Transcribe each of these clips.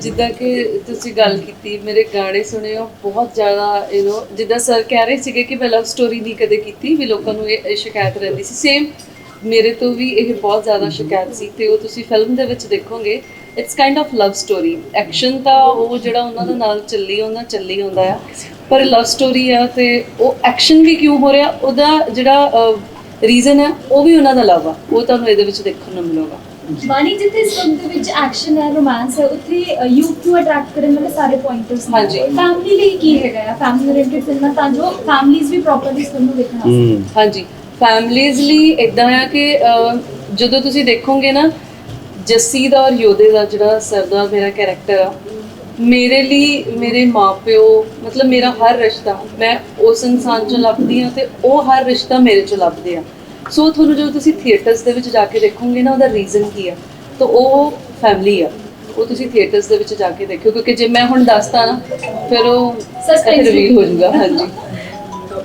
ਜਿੱਦਾਂ ਕਿ ਤੁਸੀਂ ਗੱਲ ਕੀਤੀ, ਮੇਰੇ ਗਾਣੇ ਸੁਣੇ ਹੋ ਬਹੁਤ ਜ਼ਿਆਦਾ ਯੂ نو ਜਿੱਦਾਂ ਸਰ ਕਹਿ ਰਹੇ ਸੀਗੇ ਕਿ ਮੈਂ ਲਵ ਸਟੋਰੀ ਨਹੀਂ ਕਦੇ ਕੀਤੀ, ਵੀ ਲੋਕਾਂ ਨੂੰ ਇਹ ਇਹ ਸ਼ਿਕਾਇਤ ਰਹਿੰਦੀ ਸੀ। ਸੇਮ ਮੇਰੇ ਤੋਂ ਵੀ ਇਹ ਬਹੁਤ ਜ਼ਿਆਦਾ ਸ਼ਿਕਾਇਤ ਸੀ ਤੇ ਉਹ ਤੁਸੀਂ ਫਿਲਮ ਦੇ ਵਿੱਚ ਦੇਖੋਗੇ it's kind of love story action ਤਾਂ ਉਹ ਜਿਹੜਾ ਉਹਨਾਂ ਦੇ ਨਾਲ ਚੱਲੀ, ਉਹਨਾਂ ਚੱਲੀ ਹੁੰਦਾ ਆ, ਪਰ ਲਵ ਸਟੋਰੀ ਆ ਤੇ ਉਹ ਐਕਸ਼ਨ ਵੀ ਕਿਉਂ ਹੋ ਰਿਹਾ, ਉਹਦਾ ਜਿਹੜਾ ਰੀਜ਼ਨ ਹੈ ਉਹ ਵੀ ਉਹਨਾਂ ਦਾ ਲਵ ਆ। ਉਹ ਤੁਹਾਨੂੰ ਇਹਦੇ ਵਿੱਚ ਦੇਖਣ ਨੂੰ ਮਿਲੇਗਾ। ਬਾਣੀ ਜਿੱਥੇ ਇਸ ਫਿਲਮ ਦੇ ਵਿੱਚ ਐਕਸ਼ਨ ਹੈ ਰੋਮਾਂਸ ਹੈ ਉੱਥੇ ਯੂਥ ਨੂੰ ਅਟਰੈਕਟ ਕਰਨ ਵਾਲੇ ਸਾਰੇ ਪੁਆਇੰਟਰਸ ਹਾਂਜੀ। ਫੈਮਿਲੀ ਲਈ ਕੀ ਹੈਗਾ ਆ? ਫੈਮਿਲੀ ਓਰੀਐਂਟਡ ਫਿਲਮਾਂ ਤਾਂ ਜੋ ਫੈਮਿਲੀਜ਼ ਵੀ ਪ੍ਰੋਪਰਲੀ ਇਸ ਫਿਲਮ ਨੂੰ ਦੇਖਣ ਹਾਂਜੀ। ਫੈਮਲੀਜ਼ ਲਈ ਇਦਾਂ ਆ ਕਿ ਜਦੋਂ ਤੁਸੀਂ ਦੇਖੋਗੇ ਨਾ ਜੱਸੀ ਦਾ ਔਰ ਯੋਧੇ ਦਾ ਜਿਹੜਾ ਸਰਦਾਰ ਮੇਰਾ ਕੈਰੈਕਟਰ ਆ ਮੇਰੇ ਲਈ ਮੇਰੇ ਮਾਪਿਓ ਮਤਲਬ ਮੇਰਾ ਹਰ ਰਿਸ਼ਤਾ ਮੈਂ ਉਸ ਇਨਸਾਨ ਚੋਂ ਲੱਭਦੀ ਆ ਤੇ ਉਹ ਹਰ ਰਿਸ਼ਤਾ ਮੇਰੇ ਚੋਂ ਲੱਭਦੇ ਆ। ਸੋ ਤੁਹਾਨੂੰ ਜਦੋਂ ਤੁਸੀਂ ਥੀਏਟਰਸ ਦੇ ਵਿੱਚ ਜਾ ਕੇ ਦੇਖੋਗੇ ਨਾ ਉਹਦਾ ਰੀਜ਼ਨ ਕੀ ਆ? ਤਾਂ ਉਹ ਫੈਮਿਲੀ ਆ। ਉਹ ਤੁਸੀਂ ਥੀਏਟਰਸ ਦੇ ਵਿੱਚ ਜਾ ਕੇ ਦੇਖਿਓ ਕਿਉਂਕਿ ਜੇ ਮੈਂ ਹੁਣ ਦੱਸਤਾ ਨਾ ਫਿਰ ਉਹ Suspense ਰਿਵੀਲ ਹੋ ਜਾਊਗਾ ਹਾਂਜੀ।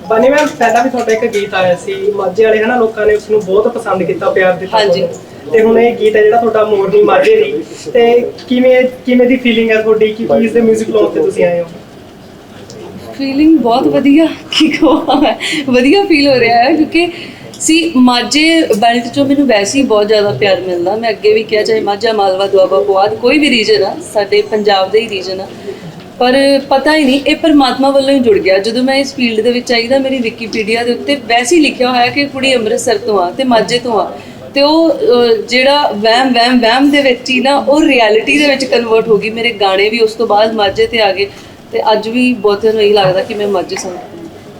ਬਨੇ ਮੈਂ ਪਹਿਲਾਂ ਵੀ ਤੁਹਾਡਾ ਇੱਕ ਗੀਤ ਆਇਆ ਸੀ ਮਾਝੇ ਵਾਲੇ ਹਨਾ ਲੋਕਾਂ ਨੇ ਉਸ ਨੂੰ ਬਹੁਤ ਪਸੰਦ ਕੀਤਾ ਪਿਆਰ ਦਿੱਤਾ ਹਾਂਜੀ। ਤੇ ਹੁਣ ਇਹ ਗੀਤ ਹੈ ਜਿਹੜਾ ਤੁਹਾਡਾ ਮੋਰਨੀ ਮਾਝੇ ਦੀ। ਤੇ ਕਿਵੇਂ ਕਿਵੇਂ ਦੀ ਫੀਲਿੰਗ ਹੈ ਤੁਹਾਡੀ? ਕਿ ਇਸ ਦੇ 뮤직 ਲਾਉਣ ਤੇ ਤੁਸੀਂ ਆਏ ਹੋ? ਫੀਲਿੰਗ ਬਹੁਤ ਵਧੀਆ ਕੀ ਕਹਾਂ ਵਧੀਆ ਫੀਲ ਹੋ ਰਿਹਾ ਹੈ ਕਿਉਂਕਿ ਸੀ, ਮਾਝੇ ਬੈਲਟ ਚੋਂ ਮੈਨੂੰ ਵੈਸੇ ਹੀ ਬਹੁਤ ਜ਼ਿਆਦਾ ਪਿਆਰ ਮਿਲਦਾ। ਮੈਂ ਅੱਗੇ ਵੀ ਕਿਹਾ, ਚਾਹੇ ਮਾਝਾ, ਮਾਲਵਾ, ਦੁਆਬਾ, ਪੁਆਧ, ਕੋਈ ਵੀ ਰੀਜਨ ਆ, ਸਾਡੇ ਪੰਜਾਬ ਦਾ ਹੀ ਰੀਜਨ ਆ। ਪਰ ਪਤਾ ਹੀ ਨਹੀਂ, ਇਹ ਪਰਮਾਤਮਾ ਵੱਲੋਂ ਹੀ ਜੁੜ ਗਿਆ। ਜਦੋਂ ਮੈਂ ਇਸ ਫੀਲਡ ਦੇ ਵਿੱਚ ਆਈ ਤਾਂ ਮੇਰੀ ਵਿਕੀਪੀਡੀਆ ਦੇ ਉੱਤੇ ਵੈਸੇ ਹੀ ਲਿਖਿਆ ਹੋਇਆ ਕਿ ਕੁੜੀ ਅੰਮ੍ਰਿਤਸਰ ਤੋਂ ਆ ਤੇ ਮਾਝੇ ਤੋਂ ਆ। ਤੇ ਉਹ ਜਿਹੜਾ ਵਹਿਮ ਵਹਿਮ ਵਹਿਮ ਦੇ ਵਿੱਚ ਹੀ ਨਾ, ਉਹ ਰਿਐਲਿਟੀ ਦੇ ਵਿੱਚ ਕਨਵਰਟ ਹੋ ਗਈ। ਮੇਰੇ ਗਾਣੇ ਵੀ ਉਸ ਤੋਂ ਬਾਅਦ ਮਾਝੇ ਤੇ ਆ ਗਏ। ਤੇ ਅੱਜ ਵੀ ਬਹੁਤ ਨੂੰ ਇਹੀ ਲੱਗਦਾ ਕਿ ਮੈਂ ਮਾਝੇ ਸੰਗ